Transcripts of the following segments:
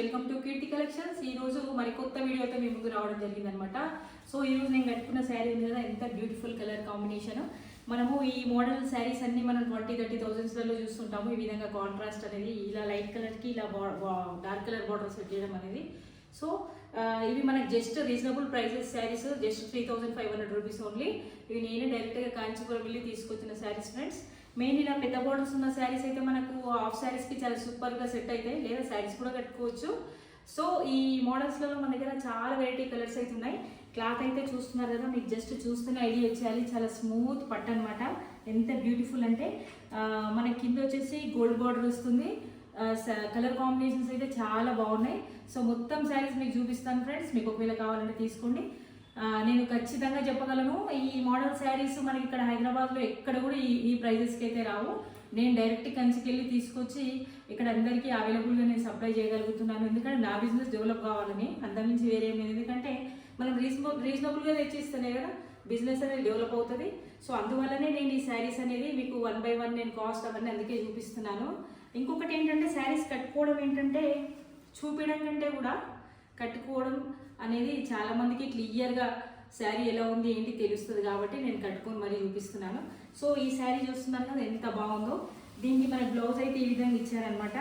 Welcome to Keerthi collections. ఈ రోజు మరి కొత్త వీడియోతో మీ ముందు రావడం జరిగిందనమాట. సో ఈ రోజు నేను కట్టుకున్న శారీ ఉంది కదా ఎంత బ్యూటిఫుల్ కలర్ కాంబినేషన్ మనము ఈ మోడల్ శారీస్ అన్ని మనం ట్వంటీ థర్టీ థౌసండ్స్లలో చూస్తుంటాము. ఈ విధంగా కాంట్రాస్ట్ అనేది ఇలా లైట్ కలర్కి ఇలా డార్క్ కలర్ బార్డర్ సెట్ చేయడం అనేది. సో ఇవి మనకు just reasonable prices sarees. Just three thousand five hundred rupees only ఇవి నేనే డైరెక్ట్గా కాంచీపురం వెళ్ళి తీసుకొచ్చిన శారీస్ ఫ్రెండ్స్ మెయిన్ ఇలా పెద్ద బోర్డర్స్ ఉన్న శారీస్ అయితే మనకు హాఫ్ శారీస్కి చాలా సూపర్గా సెట్ అవుతాయి లేదా శారీస్ కూడా కట్టుకోవచ్చు. సో ఈ మోడల్స్లలో మన దగ్గర చాలా వెరైటీ కలర్స్ అయితే ఉన్నాయి. క్లాత్ అయితే చూస్తున్నారు కదా మీకు జస్ట్ చూస్తేనే ఐడియా వచ్చేయాలి. చాలా స్మూత్ పట్ అనమాట ఎంత బ్యూటిఫుల్ అంటే మన కింద వచ్చేసి గోల్డ్ బార్డర్ వస్తుంది. కలర్ కాంబినేషన్స్ అయితే చాలా బాగున్నాయి. సో మొత్తం శారీస్ మీకు చూపిస్తాను ఫ్రెండ్స్. మీకు ఒకవేళ కావాలంటే తీసుకోండి. నేను ఖచ్చితంగా చెప్పగలను. ఈ మోడల్ శారీస్ మనకి ఇక్కడ హైదరాబాద్లో ఎక్కడ కూడా ఈ ఈ ప్రైజెస్కి అయితే రావు. నేను డైరెక్ట్ కంచికెళ్ళి తీసుకొచ్చి ఇక్కడ అందరికీ అవైలబుల్గా నేను సప్లై చేయగలుగుతున్నాను. ఎందుకంటే నా బిజినెస్ డెవలప్ కావాలని అందరి వేరే ఏం లేదు. ఎందుకంటే మనం రీజనబుల్ రీజనబుల్గా తెచ్చిస్తేనే కదా బిజినెస్ అనేది డెవలప్ అవుతుంది. సో అందువల్లనే నేను ఈ శారీస్ అనేది మీకు వన్ బై వన్ నేను కాస్ట్ అవన్నీ అందుకే చూపిస్తున్నాను. ఇంకొకటి ఏంటంటే శారీస్ కట్టుకోవడం ఏంటంటే చూపించడం కంటే కూడా కట్టుకోవడం అనేది చాలామందికి క్లియర్గా శారీ ఎలా ఉంది ఏంటి తెలుస్తుంది కాబట్టి నేను కట్టుకొని మరీ చూపిస్తున్నాను. సో ఈ శారీ చూస్తున్నాను కదా ఎంత బాగుందో. దీనికి మన బ్లౌజ్ అయితే ఈ విధంగా ఇచ్చారనమాట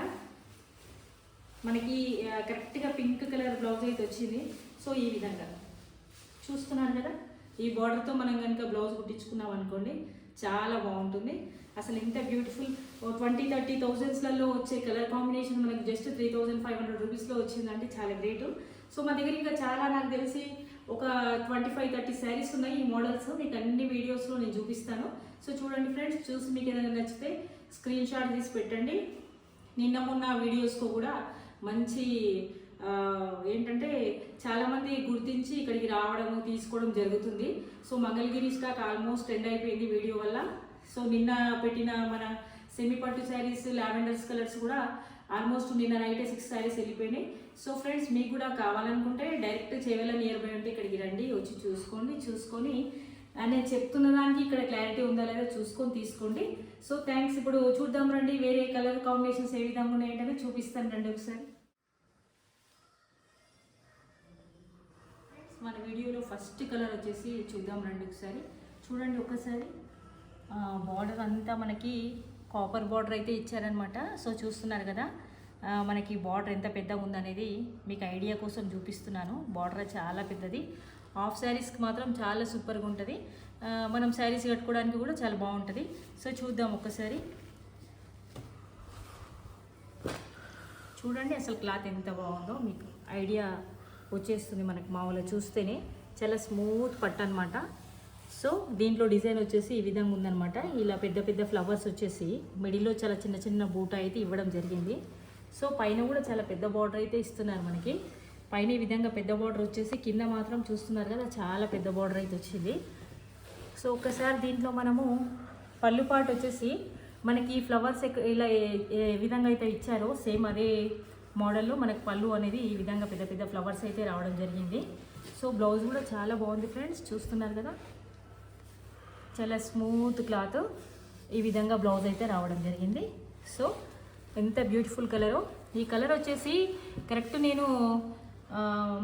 మనకి కరెక్ట్గా పింక్ కలర్ బ్లౌజ్ అయితే వచ్చింది. సో ఈ విధంగా. చూస్తున్నాను కదా ఈ బార్డర్తో మనం కనుక బ్లౌజ్ కుట్టించుకున్నాం అనుకోండి చాలా బాగుంటుంది. అసలు ఇంత బ్యూటిఫుల్ ట్వంటీ థర్టీ థౌజండ్స్లలో వచ్చే కలర్ కాంబినేషన్ మనకి just three thousand five hundred రూపీస్లో వచ్చిందంటే చాలా గ్రేట్ సో మా దగ్గర ఇంకా చాలా నాకు తెలిసి ఒక ట్వంటీ ఫైవ్ థర్టీ శారీస్ ఉన్నాయి ఈ మోడల్స్ మీకు అన్ని వీడియోస్లో నేను చూపిస్తాను. సో చూడండి ఫ్రెండ్స్ చూసి మీకు ఏదైనా నచ్చితే స్క్రీన్ షాట్ తీసి పెట్టండి. నిన్న మొన్న వీడియోస్కు కూడా మంచి ఏంటంటే చాలామంది గుర్తించి ఇక్కడికి రావడము తీసుకోవడం జరుగుతుంది. So Mangalagiri stock almost end అయిపోయింది వీడియో వల్ల. సో నిన్న పెట్టిన మన సెమీ పట్టు శారీస్ లావెండర్స్ కలర్స్ కూడా ఆల్మోస్ట్ నిన్న నైట్ సిక్స్ శారీస్ వెళ్ళిపోయినాయి. సో ఫ్రెండ్స్ మీకు కూడా కావాలనుకుంటే డైరెక్ట్ చేవేల నియర్ బై ఉంటే ఇక్కడికి రండి వచ్చి చూసుకోండి చూసుకొని. నేను చెప్తున్న దానికి ఇక్కడ క్లారిటీ ఉందా లేదా చూసుకొని తీసుకోండి. సో థ్యాంక్స్ ఇప్పుడు చూద్దాం రండి వేరే కలర్ కాంబినేషన్స్ ఏ విధంగా ఉన్నాయంటే చూపిస్తాను రండి ఒకసారి. మన వీడియోలో ఫస్ట్ కలర్ వచ్చేసి చూద్దాం రండి ఒకసారి. చూడండి ఒకసారి. బార్డర్ అంతా మనకి కాపర్ బార్డర్ అయితే ఇచ్చారనమాట సో చూస్తున్నారు కదా మనకి బార్డర్ ఎంత పెద్దగా ఉందనేది మీకు ఐడియా కోసం చూపిస్తున్నాను. బార్డర్ చాలా పెద్దది. హాఫ్ శారీస్కి మాత్రం చాలా సూపర్గా ఉంటుంది. మనం శారీస్ కట్టుకోవడానికి కూడా చాలా బాగుంటుంది. సో చూద్దాం ఒక్కసారి చూడండి అసలు క్లాత్ ఎంత బాగుందో మీకు ఐడియా వచ్చేస్తుంది మనకు మామూలుగా చూస్తేనే. చాలా స్మూత్ పట్టు అనమాట సో దీంట్లో డిజైన్ వచ్చేసి ఈ విధంగా ఉందనమాట ఇలా పెద్ద పెద్ద ఫ్లవర్స్ వచ్చేసి మిడిల్లో చాలా చిన్న చిన్న బూట అయితే ఇవ్వడం జరిగింది. సో పైన కూడా చాలా పెద్ద బార్డర్ అయితే ఇస్తున్నారు మనకి. పైన ఈ విధంగా పెద్ద బార్డర్ వచ్చేసి కింద మాత్రం చూస్తున్నారు కదా చాలా పెద్ద బార్డర్ అయితే వచ్చింది. సో ఒక్కసారి దీంట్లో మనము పళ్ళు పాటు వచ్చేసి మనకి ఫ్లవర్స్ ఇలా ఏ- ఏ విధంగా అయితే ఇచ్చారో సేమ్ అదే మోడల్లో మనకు పళ్ళు అనేది ఈ విధంగా పెద్ద పెద్ద ఫ్లవర్స్ అయితే రావడం జరిగింది. సో బ్లౌజ్ కూడా చాలా బాగుంది ఫ్రెండ్స్ చూస్తున్నారు కదా? చాలా స్మూత్ క్లాత్ ఈ విధంగా బ్లౌజ్ అయితే రావడం జరిగింది. సో ఎంత బ్యూటిఫుల్ కలరు. ఈ కలర్ వచ్చేసి కరెక్ట్ నేను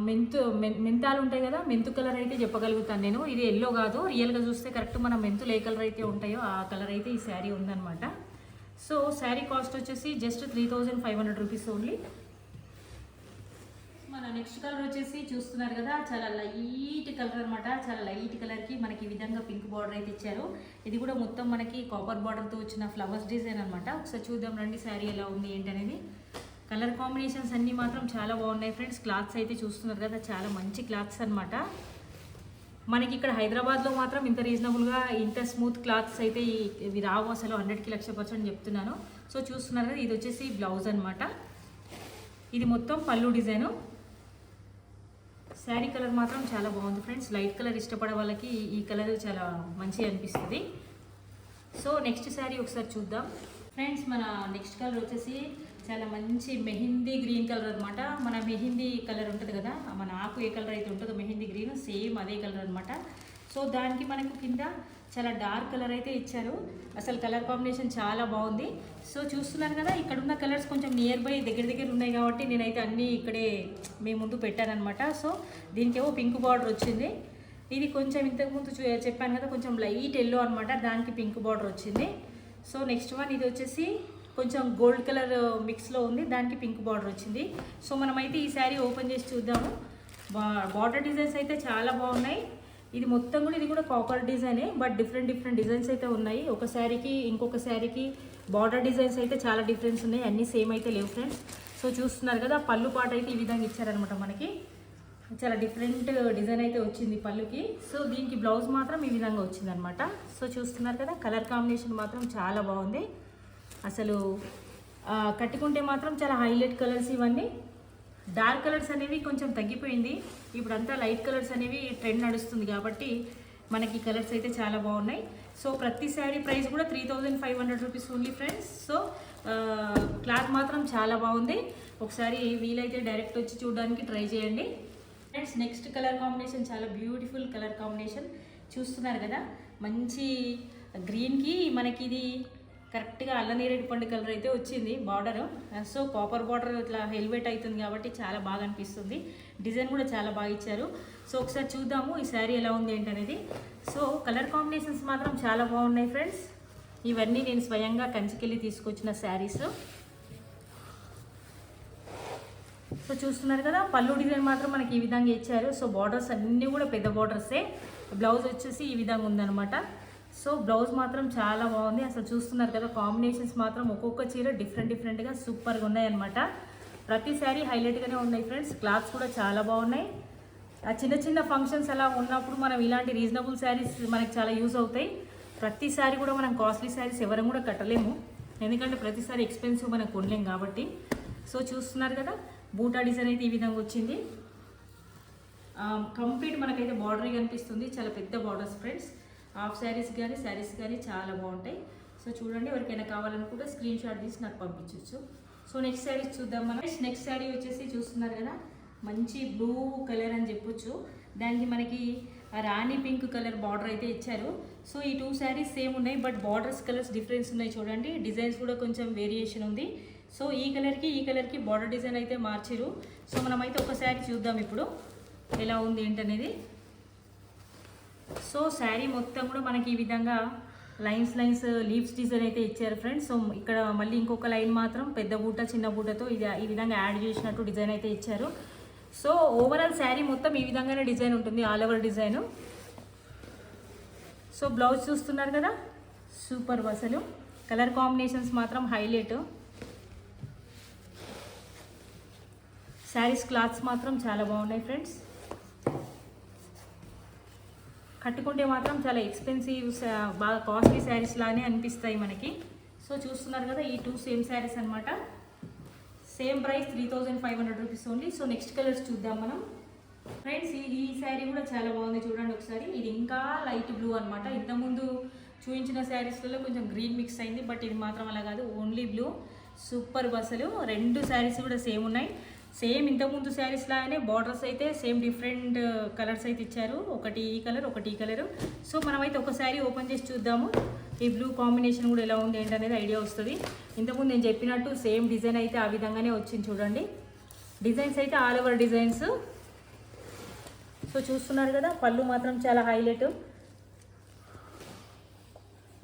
మెంతు మెంతాలు ఉంటాయి కదా మెంతు కలర్ అయితే చెప్పగలుగుతాను నేను. ఇది ఎల్లో కాదు. రియల్గా చూస్తే కరెక్ట్ మన మెంతులు ఏ కలర్ అయితే ఉంటాయో ఆ కలర్ అయితే ఈ శారీ ఉందన్నమాట. సో శారీ కాస్ట్ వచ్చేసి just three thousand five hundred rupees only మన నెక్స్ట్ కలర్ వచ్చేసి చూస్తున్నారు కదా చాలా లైట్ కలర్ అనమాట చాలా లైట్ కలర్కి మనకి ఈ విధంగా పింక్ బార్డర్ అయితే ఇచ్చారు. ఇది కూడా మొత్తం మనకి కాపర్ బార్డర్తో వచ్చిన ఫ్లవర్స్ డిజైన్ అనమాట ఒకసారి చూద్దాం రండి శారీ ఎలా ఉంది ఏంటి అనేది కలర్ కాంబినేషన్స్ అన్నీ మాత్రం చాలా బాగున్నాయి ఫ్రెండ్స్ క్లాత్స్ అయితే చూస్తున్నారు కదా చాలా మంచి క్లాత్స్ అనమాట మనకి ఇక్కడ హైదరాబాద్లో మాత్రం ఇంత రీజనబుల్గా ఇంత స్మూత్ క్లాత్స్ అయితే ఈ- ఇవి రావు అసలు హండ్రెడ్కి లక్ష పర్సెంట్ చెప్తున్నాను. సో చూస్తున్నారు కదా ఇది వచ్చేసి బ్లౌజ్ అనమాట ఇది మొత్తం పళ్ళు డిజైను. శారీ కలర్ మాత్రం చాలా బాగుంది ఫ్రెండ్స్. లైట్ కలర్ ఇష్టపడే వాళ్ళకి ఈ కలర్ చాలా మంచిగా అనిపిస్తుంది. సో నెక్స్ట్ శారీ ఒకసారి చూద్దాం. ఫ్రెండ్స్ మన నెక్స్ట్ కలర్ వచ్చేసి చాలా మంచి మెహిందీ గ్రీన్ కలర్ అనమాట మన మెహిందీ కలర్ ఉంటుంది కదా మన ఆకు ఏ కలర్ అయితే ఉంటుందో మెహిందీ గ్రీన్ సేమ్ అదే కలర్ అనమాట సో దానికి మనకు కింద చాలా డార్క్ కలర్ అయితే ఇచ్చారు. అసలు కలర్ కాంబినేషన్ చాలా బాగుంది. సో చూస్తున్నారు కదా ఇక్కడ ఉన్న కలర్స్ కొంచెం నియర్ బై దగ్గర దగ్గర ఉన్నాయి కాబట్టి నేనైతే అన్నీ ఇక్కడే మీ ముందు పెట్టానమాట సో దీనికేమో పింక్ బార్డర్ వచ్చింది. ఇది కొంచెం ఇంతకుముందు చూ- చెప్పాను కదా కొంచెం లైట్ ఎల్లో అనమాట దానికి పింక్ బార్డర్ వచ్చింది. సో నెక్స్ట్ వన్ ఇది వచ్చేసి కొంచెం గోల్డ్ కలర్ మిక్స్లో ఉంది. దానికి పింక్ బార్డర్ వచ్చింది. సో మనమైతే ఈ శారీ ఓపెన్ చేసి చూద్దాము. బార్డర్ డిజైన్స్ అయితే చాలా బాగున్నాయి. ఇది మొత్తం కూడా ఇది కూడా కాపర్ డిజైనే బట్ డిఫరెంట్ డిఫరెంట్ డిజైన్స్ అయితే ఉన్నాయి. ఒక శారీకి ఇంకొక శారీకి బార్డర్ డిజైన్స్ అయితే చాలా డిఫరెన్స్ ఉన్నాయి. అన్నీ సేమ్ అయితే లేవు ఫ్రెండ్స్. సో చూస్తున్నారు కదా పళ్ళు పాట అయితే ఈ విధంగా ఇచ్చారనమాట మనకి. చాలా డిఫరెంట్ డిజైన్ అయితే వచ్చింది పళ్ళుకి. సో దీనికి బ్లౌజ్ మాత్రం ఈ విధంగా వచ్చిందనమాట సో చూస్తున్నారు కదా కలర్ కాంబినేషన్ మాత్రం చాలా బాగుంది. అసలు కట్టుకుంటే మాత్రం చాలా హైలైట్ కలర్స్ ఇవన్నీ. డార్క్ కలర్స్ అనేవి కొంచెం తగ్గిపోయింది. ఇప్పుడంతా లైట్ కలర్స్ అనేవి ట్రెండ్ నడుస్తుంది కాబట్టి మనకి కలర్స్ అయితే చాలా బాగున్నాయి. సో ప్రతి శారీ ప్రైస్ కూడా three thousand five hundred rupees only friends so cloth మాత్రం చాలా బాగుంది. ఒకసారి వీలైతే డైరెక్ట్ వచ్చి చూడడానికి ట్రై చేయండి. ఫ్రెండ్స్ నెక్స్ట్ కలర్ కాంబినేషన్ చాలా బ్యూటిఫుల్ కలర్ కాంబినేషన్ చూస్తున్నారు కదా. మంచి గ్రీన్కి మనకి ఇది కరెక్ట్గా అల్లనేరేడు పండు కలర్ అయితే వచ్చింది బార్డర్ సో కాపర్ బార్డర్ ఇట్లా హెల్మెట్ అవుతుంది కాబట్టి చాలా బాగా అనిపిస్తుంది. డిజైన్ కూడా చాలా బాగా ఇచ్చారు. సో ఒకసారి చూద్దాము ఈ శారీ ఎలా ఉంది ఏంటనేది. సో కలర్ కాంబినేషన్స్ మాత్రం చాలా బాగున్నాయి ఫ్రెండ్స్ ఇవన్నీ నేను స్వయంగా కంచికెళ్ళి తీసుకొచ్చిన శారీస్ సో చూస్తున్నారు కదా పళ్ళు డిజైన్ మాత్రం మనకి ఈ విధంగా ఇచ్చారు. సో బార్డర్స్ అన్నీ కూడా పెద్ద బార్డర్సే బ్లౌజ్ వచ్చేసి ఈ విధంగా ఉందన్నమాట. సో బ్లౌజ్ మాత్రం చాలా బాగుంది. అసలు చూస్తున్నారు కదా కాంబినేషన్స్ మాత్రం ఒక్కొక్క చీర డిఫరెంట్ డిఫరెంట్గా సూపర్గా ఉన్నాయన్నమాట. ప్రతి శారీ హైలైట్గానే ఉన్నాయి ఫ్రెండ్స్ క్లాత్స్ కూడా చాలా బాగున్నాయి. ఆ చిన్న చిన్న ఫంక్షన్స్ అలా ఉన్నప్పుడు మనం ఇలాంటి రీజనబుల్ శారీస్ మనకి చాలా యూజ్ అవుతాయి. ప్రతిసారి కూడా మనం కాస్ట్లీ శారీస్ ఎవరం కూడా కట్టలేము. ఎందుకంటే ప్రతిసారి ఎక్స్పెన్సివ్ మనం కొనలేం కాబట్టి. సో చూస్తున్నారు కదా బూటా డిజైన్ అయితే ఈ విధంగా వచ్చింది. కంప్లీట్ మనకైతే బార్డర్ కనిపిస్తుంది. చాలా పెద్ద బార్డర్స్ ఫ్రెండ్స్ హాఫ్ శారీస్ కానీ శారీస్ కానీ చాలా బాగుంటాయి. సో చూడండి ఎవరికైనా కావాలనుకుంటే స్క్రీన్ షాట్ తీసి నాకు పంపించవచ్చు సో నెక్స్ట్ శారీస్ చూద్దాం మనం. నెక్స్ట్ శారీ వచ్చేసి చూస్తున్నారు కదా మంచి బ్లూ కలర్ అని చెప్పొచ్చు. దానికి మనకి రాణి పింక్ కలర్ బార్డర్ అయితే ఇచ్చారు. సో ఈ టూ శారీస్ సేమ్ ఉన్నాయి బట్ బార్డర్స్ కలర్స్ డిఫరెన్స్ ఉన్నాయి చూడండి. డిజైన్స్ కూడా కొంచెం వేరియేషన్ ఉంది. సో ఈ కలర్కి ఈ కలర్కి బార్డర్ డిజైన్ అయితే మార్చిరు సో మనమైతే ఒక శారీ చూద్దాం ఇప్పుడు. ఎలా ఉంది ఏంటనేది. సో శారీ మొత్తం కూడా మనకి ఈ విధంగా లైన్స్ లైన్స్ లీవ్స్ డిజైన్ అయితే ఇచ్చారు ఫ్రెండ్స్. సో ఇక్కడ మళ్ళీ ఇంకొక లైన్ మాత్రం పెద్ద బూట చిన్న బూటతో ఇది ఈ విధంగా యాడ్ చేసినట్టు డిజైన్ అయితే ఇచ్చారు. సో ఓవరాల్ శారీ మొత్తం ఈ విధంగానే డిజైన్ ఉంటుంది all over design so blouse చూస్తున్నారు కదా? సూపర్ అసలు. కలర్ కాంబినేషన్స్ మాత్రం హైలైట్ శారీస్ క్లాత్స్ మాత్రం చాలా బాగున్నాయి ఫ్రెండ్స్. కట్టుకుంటే మాత్రం చాలా ఎక్స్పెన్సివ్ బాగా కాస్ట్లీ శారీస్ లానే అనిపిస్తాయి మనకి. సో చూస్తున్నారు కదా ఈ టూ సేమ్ శారీస్ అన్నమాట. Same price three thousand five hundred rupees only so next colours చూద్దాం మనం. ఫ్రెండ్స్ ఈ ఈ శారీ కూడా చాలా బాగుంది చూడండి ఒకసారి. ఇది ఇంకా లైట్ బ్లూ అనమాట ఇంతకుముందు చూపించిన శారీస్లలో కొంచెం గ్రీన్ మిక్స్ అయింది బట్ ఇది మాత్రం అలా కాదు ఓన్లీ బ్లూ సూపర్ బస్సులు రెండు శారీస్ కూడా సేమ్ ఉన్నాయి. సేమ్ ఇంతకుముందు శారీస్ లాగానే బార్డర్స్ అయితే సేమ్ డిఫరెంట్ uh, కలర్స్ అయితే ఇచ్చారు. ఒకటి ఈ కలర్ ఒకటి ఈ కలర్ సో మనమైతే ఒక శారీ ఓపెన్ చేసి చూద్దాము. ఈ బ్లూ కాంబినేషన్ కూడా ఎలా ఉంది ఏంటనేది ఐడియా వస్తుంది. ఇంతకుముందు నేను చెప్పినట్టు సేమ్ డిజైన్ అయితే ఆ విధంగానే వచ్చింది చూడండి. డిజైన్స్ అయితే ఆల్ ఓవర్ డిజైన్స్. సో చూస్తున్నారు కదా పళ్ళు మాత్రం చాలా హైలైట్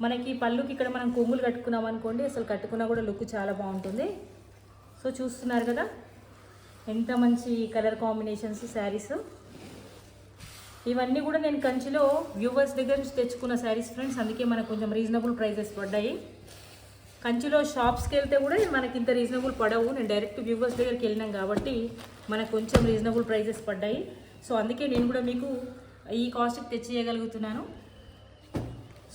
మనకి పళ్ళుకి ఇక్కడ మనం కొంగులు కట్టుకున్నాం అనుకోండి అసలు కట్టుకున్నా కూడా లుక్ చాలా బాగుంటుంది. సో చూస్తున్నారు కదా ఎంత మంచి కలర్ కాంబినేషన్స్ శారీస్. ఇవన్నీ కూడా నేను కంచిలో వ్యూవర్స్ దగ్గర నుంచి తెచ్చుకున్న శారీస్ ఫ్రెండ్స్ అందుకే మనకు కొంచెం రీజనబుల్ ప్రైజెస్ పడ్డాయి. కంచిలో షాప్స్కి వెళ్తే కూడా మనకి ఇంత రీజనబుల్ పడవు. నేను డైరెక్ట్ వ్యూవర్స్ దగ్గరికి వెళ్ళినాం కాబట్టి మనకు కొంచెం రీజనబుల్ ప్రైజెస్ పడ్డాయి. సో అందుకే నేను కూడా మీకు ఈ కాస్ట్కి తెచ్చేయగలుగుతున్నాను.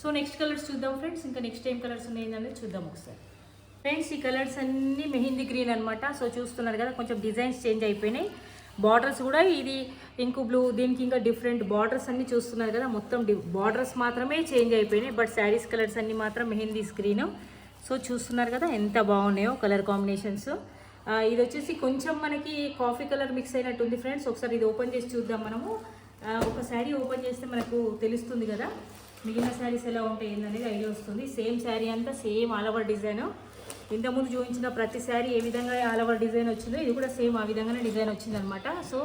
సో నెక్స్ట్ కలర్స్ చూద్దాం ఫ్రెండ్స్. ఇంకా నెక్స్ట్ ఏం కలర్స్ ఉన్నాయి అనేది చూద్దాం ఒకసారి. ఫ్రెండ్స్ ఈ కలర్స్ అన్నీ మెహిందీ గ్రీన్ అనమాట సో చూస్తున్నారు కదా కొంచెం డిజైన్స్ చేంజ్ అయిపోయినాయి. బార్డర్స్ కూడా ఇది ఇంకు బ్లూ దీనికి ఇంకా డిఫరెంట్ బార్డర్స్ అన్నీ చూస్తున్నారు కదా మొత్తం బార్డర్స్ మాత్రమే చేంజ్ అయిపోయినాయి. బట్ శారీస్ కలర్స్ అన్నీ మాత్రం మెహిందీ స్క్రీన్ సో చూస్తున్నారు కదా ఎంత బాగున్నాయో కలర్ కాంబినేషన్స్ ఇది వచ్చేసి కొంచెం మనకి కాఫీ కలర్ మిక్స్ అయినట్టుంది ఫ్రెండ్స్ ఒకసారి ఇది ఓపెన్ చేసి చూద్దాం మనము. ఒక శారీ ఓపెన్ చేస్తే మనకు తెలుస్తుంది కదా మిగిలిన శారీస్ ఎలా ఉంటాయి ఏందనేది ఐడియా వస్తుంది. సేమ్ శారీ అంతా సేమ్ ఆల్ ఓవర్ డిజైన్ ఇంతకుముందు చూపించిన ప్రతి శారీ ఏ విధంగా ఆల్ ఓవర్ డిజైన్ వచ్చిందో ఇది కూడా సేమ్ ఆ విధంగానే డిజైన్ వచ్చిందనమాట సో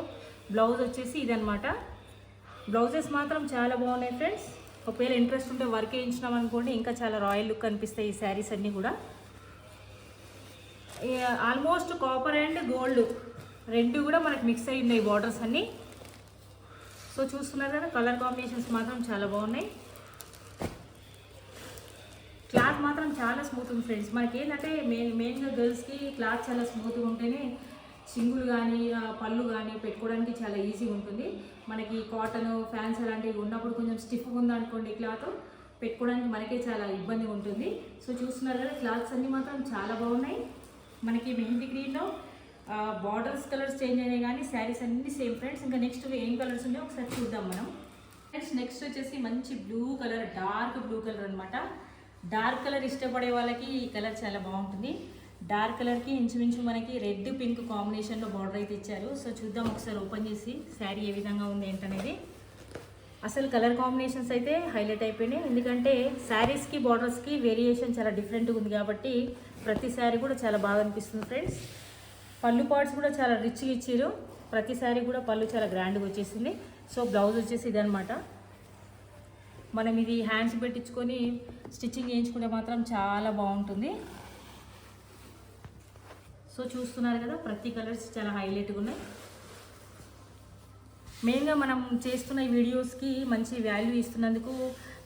బ్లౌజ్ వచ్చేసి ఇదనమాట బ్లౌజెస్ మాత్రం చాలా బాగున్నాయి ఫ్రెండ్స్. ఒకవేళ ఇంట్రెస్ట్ ఉంటే వర్క్ వేయించినాం అనుకోండి ఇంకా చాలా రాయల్ లుక్ కనిపిస్తాయి ఈ శారీస్ అన్నీ కూడా. ఆల్మోస్ట్ కాపర్ అండ్ గోల్డ్ రెండు కూడా మనకు మిక్స్ అయి ఉన్నాయి బార్డర్స్ అన్నీ. సో చూస్తున్నారు కదా కలర్ కాంబినేషన్స్ మాత్రం చాలా బాగున్నాయి. క్లాత్ మాత్రం చాలా స్మూత్ ఉంది ఫ్రెండ్స్ మనకి ఏంటంటే మెయిన్ మెయిన్గా గర్ల్స్కి క్లాత్ చాలా స్మూత్గా ఉంటేనే సింగులు కానీ పళ్ళు కానీ పెట్టుకోవడానికి చాలా ఈజీగా ఉంటుంది. మనకి కాటన్ ఫ్యాన్స్ అలాంటివి ఉన్నప్పుడు కొంచెం స్టిఫ్గా ఉందనుకోండి క్లాత్ పెట్టుకోవడానికి మనకే చాలా ఇబ్బంది ఉంటుంది. సో చూస్తున్నారు కదా క్లాత్స్ అన్నీ మాత్రం చాలా బాగున్నాయి. మనకి మెహందీ గ్రీన్లో బార్డర్స్ కలర్స్ చేంజ్ అయినాయి కానీ శారీస్ అన్ని సేమ్ ఫ్రెండ్స్ ఇంకా నెక్స్ట్ ఏం కలర్స్ ఉన్నాయో ఒకసారి చూద్దాం మనం. ఫ్రెండ్స్ నెక్స్ట్ వచ్చేసి మంచి blue colour dark blue colour అనమాట డార్క్ కలర్ ఇష్టపడే వాళ్ళకి ఈ కలర్ చాలా బాగుంటుంది. డార్క్ కలర్కి ఇంచుమించు మనకి రెడ్ పింక్ కాంబినేషన్లో బార్డర్ అయితే ఇచ్చారు. సో చూద్దాం ఒకసారి ఓపెన్ చేసి శారీ ఏ విధంగా ఉంది ఏంటనేది. అసలు కలర్ కాంబినేషన్స్ అయితే హైలైట్ అయిపోయినాయి. ఎందుకంటే శారీస్కి బార్డర్స్కి వేరియేషన్ చాలా డిఫరెంట్గా ఉంది కాబట్టి ప్రతి శారీ కూడా చాలా బాగా అనిపిస్తుంది ఫ్రెండ్స్. పళ్ళు పార్ట్స్ కూడా చాలా రిచ్గా ఇచ్చారు. ప్రతి శారీ కూడా పళ్ళు చాలా గ్రాండ్గా వచ్చేసింది. సో బ్లౌజ్ వచ్చేసి ఇదనమాట మనం ఇది హ్యాండ్స్ పెట్టించుకొని స్టిచ్చింగ్ చేయించుకుంటే మాత్రం చాలా బాగుంటుంది. సో చూస్తున్నారు కదా ప్రతి కలర్స్ చాలా హైలైట్గా ఉన్నాయి. మెయిన్గా మనం చేస్తున్న ఈ వీడియోస్కి మంచి వాల్యూ ఇస్తున్నందుకు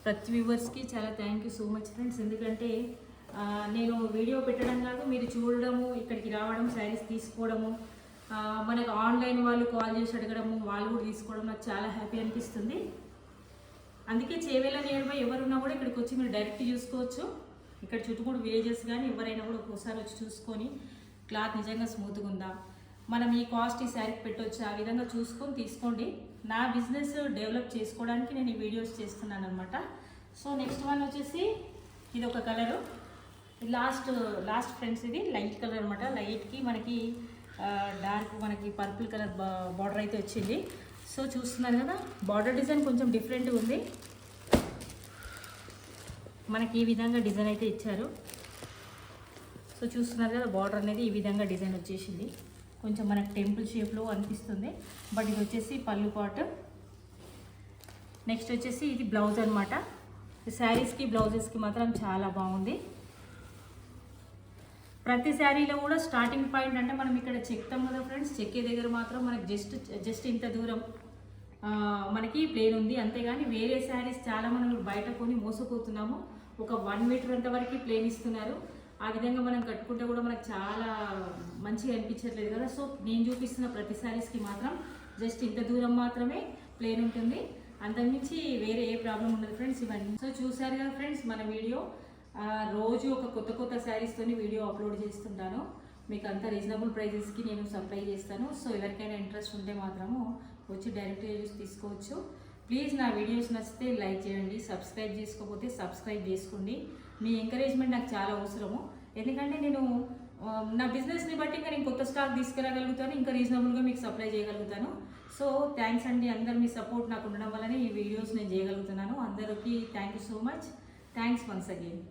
ప్రతి వ్యూవర్స్కి చాలా thank you so much friends. ఎందుకంటే నేను వీడియో పెట్టడం కాదు మీరు చూడడము ఇక్కడికి రావడం శారీస్ తీసుకోవడము మనకు ఆన్లైన్ వాళ్ళు కాల్ చేసి అడగడము వాళ్ళు కూడా తీసుకోవడం నాకు చాలా హ్యాపీ అనిపిస్తుంది. అందుకే చేవేళ్ళ నియర్ ఎవరున్నా కూడా ఇక్కడికి వచ్చి మీరు డైరెక్ట్ చూసుకోవచ్చు. ఇక్కడ చుట్టుముడు విలేజెస్ కానీ ఎవరైనా కూడా ఒక్కోసారి వచ్చి చూసుకొని క్లాత్ నిజంగా స్మూత్గా ఉందా? మనం ఈ కాస్ట్ ఈ శారీకి పెట్టవచ్చు ఆ విధంగా చూసుకొని తీసుకోండి. నా బిజినెస్ డెవలప్ చేసుకోవడానికి నేను ఈ వీడియోస్ చేస్తున్నాను అనమాట సో నెక్స్ట్ వన్ వచ్చేసి ఇది ఒక కలరు లాస్ట్ లాస్ట్ ఫ్రెండ్స్ ఇది లైట్ కలర్ అనమాట లైట్కి మనకి డార్క్ మనకి పర్పుల్ కలర్ బార్డర్ అయితే వచ్చింది. సో చూస్తున్నారు కదా బార్డర్ డిజైన్ కొంచెం డిఫరెంట్గా ఉంది. మనకి ఈ విధంగా డిజైన్ అయితే ఇచ్చారు. సో చూస్తున్నారు కదా బార్డర్ అనేది ఈ విధంగా డిజైన్ వచ్చేసింది. కొంచెం మనకు టెంపుల్ షేప్లో అనిపిస్తుంది. బట్ ఇది వచ్చేసి పళ్ళు పాటు. నెక్స్ట్ వచ్చేసి ఇది బ్లౌజ్ అనమాట శారీస్కి బ్లౌజెస్కి మాత్రం చాలా బాగుంది. ప్రతి శారీలో కూడా స్టార్టింగ్ పాయింట్ అంటే మనం ఇక్కడ చెక్తాం కదా ఫ్రెండ్స్ చెక్కే దగ్గర మాత్రం మనకి జస్ట్ జస్ట్ ఇంత దూరం మనకి ప్లేన్ ఉంది. అంతేగాని వేరే శారీస్ చాలా మనం బయట కొని మోసపోతున్నాము. ఒక వన్ మీటర్ అంత వరకు ప్లేన్ ఇస్తున్నారు. ఆ విధంగా మనం కట్టుకుంటే కూడా మనకు చాలా మంచిగా అనిపించట్లేదు కదా. సో నేను చూపిస్తున్న ప్రతి శారీస్కి మాత్రం జస్ట్ ఇంత దూరం మాత్రమే ప్లేన్ ఉంటుంది. అంతకుమించి వేరే ఏ ప్రాబ్లం ఉండదు ఫ్రెండ్స్ ఇవన్నీ. సో చూసారు కదా ఫ్రెండ్స్ మన వీడియో. రోజు ఒక కొత్త కొత్త శారీస్తోని వీడియో అప్లోడ్ చేస్తుంటాను. మీకు అంత రీజనబుల్ ప్రైజెస్కి నేను సప్లై చేస్తాను. సో ఎవరికైనా ఇంట్రెస్ట్ ఉంటే మాత్రము వచ్చి డైరెక్ట్గా చూసి తీసుకోవచ్చు. ప్లీజ్ నా వీడియోస్ నచ్చితే లైక్ చేయండి. సబ్స్క్రైబ్ చేసుకోకపోతే సబ్స్క్రైబ్ చేసుకోండి. మీ ఎంకరేజ్మెంట్ నాకు చాలా అవసరము. ఎందుకంటే నేను నా బిజినెస్ని బట్టి ఇంకా నేను కొత్త స్టాక్ తీసుకురాగలుగుతాను. ఇంకా రీజనబుల్గా మీకు సప్లై చేయగలుగుతాను. సో థ్యాంక్స్ అండి. అందరు మీ సపోర్ట్ నాకు ఉండడం వల్లనే ఈ వీడియోస్ నేను చేయగలుగుతున్నాను. అందరికీ thank you so much thanks once again